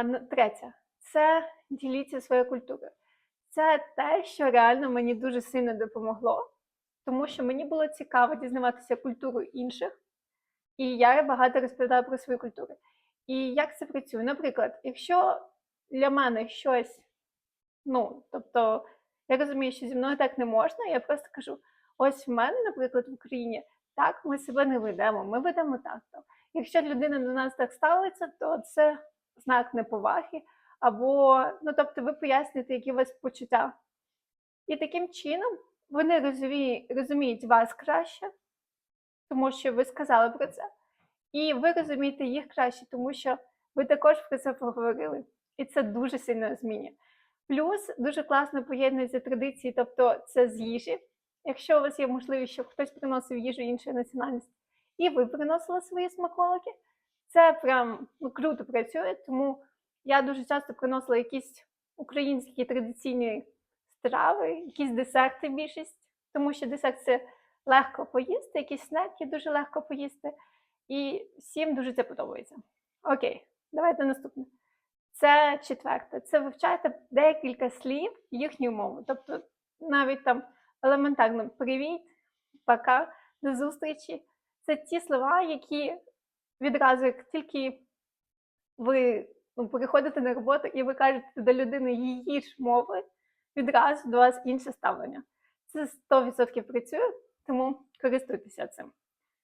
А, третє це діліться своєю культурою. Це те, що реально мені дуже сильно допомогло, тому що мені було цікаво дізнаватися культуру інших, і я багато розповідаю про свою культуру. І як це працює? Наприклад, якщо для мене щось, ну, тобто, я розумію, що зі мною так не можна, я просто кажу: ось в мене, наприклад, в Україні так ми себе не ведемо, ми ведемо так. Якщо людина до нас так ставиться, то це знак неповаги, або, ну тобто, ви поясните, які у вас почуття. І таким чином вони розуміють, розуміють вас краще, тому що ви сказали про це. І ви розумієте їх краще, тому що ви також про це поговорили. І це дуже сильно змінює. Плюс дуже класно поєднуються традиції, тобто це з їжі. Якщо у вас є можливість, щоб хтось приносив їжу іншої національності, і ви приносили свої смаколики, це прям ну, круто працює. Тому я дуже часто приносила якісь українські традиційні страви, якісь десерти більшість, тому що десерт це легко поїсти, якісь снеки дуже легко поїсти. І всім дуже це подобається. Окей, давайте наступне. Це четверте. Це вивчайте декілька слів їхньою мовою. Тобто навіть там елементарно привіт, пока, до зустрічі. Це ті слова, які відразу, як тільки ви ну, приходите на роботу і ви кажете до людини її ж мови, відразу до вас інше ставлення. Це 100% працює, тому користуйтеся цим.